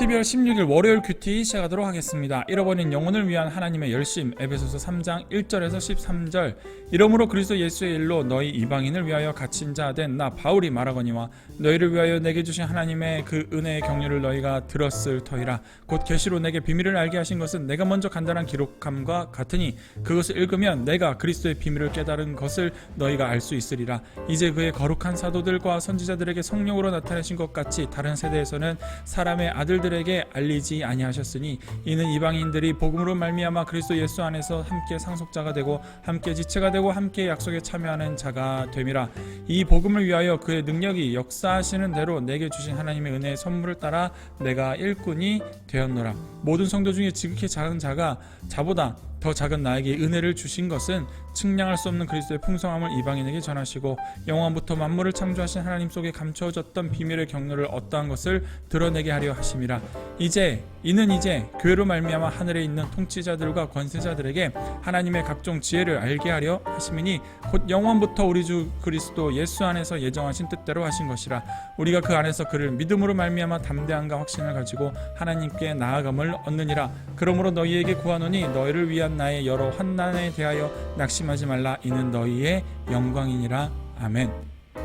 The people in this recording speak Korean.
12월 16일 월요일 큐티 시작하도록 하겠습니다. 잃어버린 영혼을 위한 하나님의 열심 에베소서 3장 1절에서 13절. 이러므로 그리스도 예수의 일로 너희 이방인을 위하여 갇힌 자 된 나 바울이 말하거니와 너희를 위하여 내게 주신 하나님의 그 은혜의 경륜을 너희가 들었을 터이라. 곧 계시로 내게 비밀을 알게 하신 것은 내가 먼저 간단한 기록함과 같으니 그것을 읽으면 내가 그리스도의 비밀을 깨달은 것을 너희가 알 수 있으리라. 이제 그의 거룩한 사도들과 선지자들에게 성령으로 나타내신 것 같이 다른 세대에서는 사람의 아들들 에게 알리지 아니하셨으니 이는 이방인들이 복음으로 말미암아 그리스도 예수 안에서 함께 상속자가 되고 함께 지체가 되고 함께 약속에 참여하는 자가 됨이라. 이 복음을 위하여 그의 능력이 역사하시는 대로 내게 주신 하나님의 은혜의 선물을 따라 내가 일꾼이 되었노라. 모든 성도 중에 지극히 작은 자가 자보다 더 작은 나에게 은혜를 주신 것은 측량할 수 없는 그리스도의 풍성함을 이방인에게 전하시고 영원부터 만물을 창조하신 하나님 속에 감추어졌던 비밀의 경로를 어떠한 것을 드러내게 하려 하심이라. 이제 이는 이제 교회로 말미암아 하늘에 있는 통치자들과 권세자들에게 하나님의 각종 지혜를 알게 하려 하심이니 곧 영원부터 우리 주 그리스도 예수 안에서 예정하신 뜻대로 하신 것이라. 우리가 그 안에서 그를 믿음으로 말미암아 담대함과 확신을 가지고 하나님께 나아감을 얻느니라. 그러므로 너희에게 구하노니 너희를 위한 나의 여러 환난에 대하여 낙심하지 말라. 이는 너희의 영광이니라. 아멘